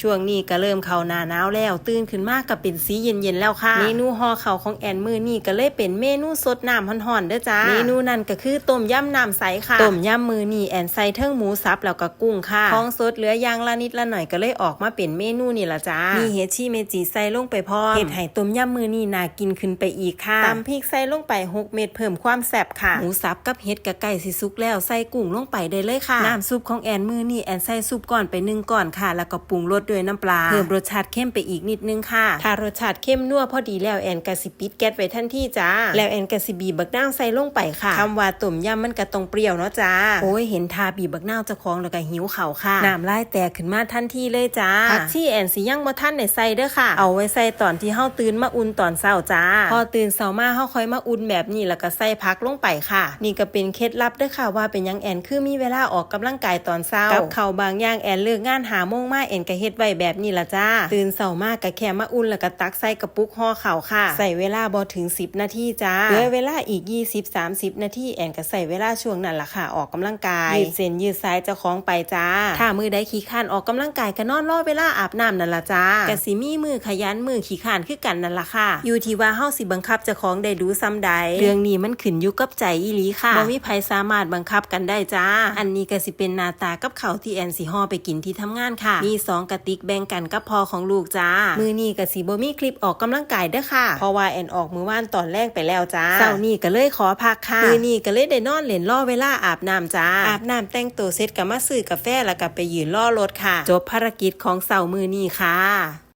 ช่วงนี้ก็เริ่มเข้าหน้าหนาวแล้ว ตื่นขึ้นมากก็เป็นสีเย็นๆแล้วค่ะ เมนูห่อข้าวของแอนมือนี่ก็เลยเป็นเมนูสดน้ำห่อนๆเด้อจ้า เมนูนั้นก็คือต้มยำน้ำใสค่ะ ต้มยำมือนี่แอนใส่เทิงหมูสับแล้วก็กุ้งค่ะของสดเหลืออย่างละนิดละหน่อยก็เลยออกมาเป็นเมนูนี่ละจ้า มีเห็ดชีเมจิใส่ลงไปพร้อมเห็ดไห่ต้มยำมือนี่น่ากินขึ้นไปอีกค่ะตำพริกใส่ลงไปหกเม็ดเพิ่มความแซ่บค่ะ หมูสับกับเห็ดกับไก่สิสุกแล้วใส่กุ้งลงไปได้เลยค่ะ น้ำซุปของแอนมือนี่แอนใส่ซุปก่อนไปหนึ่งก่อนค่ะ แล้วก็ปรุงรสด้วยน้ำปลาเพิ่มรสชาติเข้มไปอีกนิดนึงค่ะ ถ้ารสชาติเข้มนัวพอดีแล้วแอนกะสิปิดแก๊สไว้ทันทีจ้า แล้วแอนกะสิบีบบักนาวใส่ลงไปค่ะคำว่าต้มยำมันก็ต้องเปรี้ยวเนาะจ้า โอ้ยเห็นทาบีบบักนาวเจ้าของแล้วก็หิวเข่าวค่ะ น้ำลายแตกขึ้นมาทันทีเลยจ้าผักที่แอนสิยังบ่ทันได้ใส่เด้อค่ะ เอาไว้ใส่ตอนที่เฮาตื่นมาอุ่นตอนเช้าจ้า พอตื่นเช้ามาเฮาค่อยมาอุ่นแบบนี้แล้วก็ใส่ผักลงไปค่ะ นี่ก็เป็นเคล็ดลับเด้อค่ะว่าเป็นหยังแอนคือมีเวลาออกกำลังกายตอนเช้ากับเขาวบางอย่างแอนเลิกงานหาโมงมาแอนก็เฮ็ดไว้แบบนี้ละจ้า ตื่นเช้ามากก็แค่มาอุ่นแล้วก็ตักใส่กระปุกห่อข้าวค่ะ ใส่เวลาบ่ถึง 10 นาทีจ้าเหลือเวลาอีก 20-30 นาทีแอนก็ใส่เวลาช่วงนั้นล่ะค่ะออกกำลังกายยืดเส้นยืดสายเจ้าของไปจ้า ถ้ามือใดขี้ข้านออกกำลังกายก็นอนรอเวลาอาบน้ำนั่นล่ะจ้ากะสิมีมือขยันมือขี้ข้านคือกันนั่นล่ะค่ะ อยู่ที่ว่าเฮาสิบังคับเจ้าของได้รู้ซ้ำใดเรื่องนี้มันขึ้นอยู่กับใจอีหลีค่ะบ่มีไผสามารถบังคับกันได้จ้า อันนี้ก็สิเป็นนาตากับเขาที่แอนสิห่อไปกินที่ทำงานค่ะ มีสองกระติกแบ่งกันกับพอของลูกจ้า มือนี้ก็สิบ่มีคลิปออกกำลังกายเด้อค่ะ เพราะว่าแอนออกมือว่านตอนแรกไปแล้วจ้าเช้านี้ก็เลยขอพักค่ะ มือนี้ก็เลยได้นอนเล่นล่อเวลาอาบน้ำจ้า อาบน้ำแต่งตัวเสร็จก็มาซื้อกาแฟแล้วก็ไปยืนล่อรถค่ะ จบภารกิจของเสาร์มือนี้ค่ะ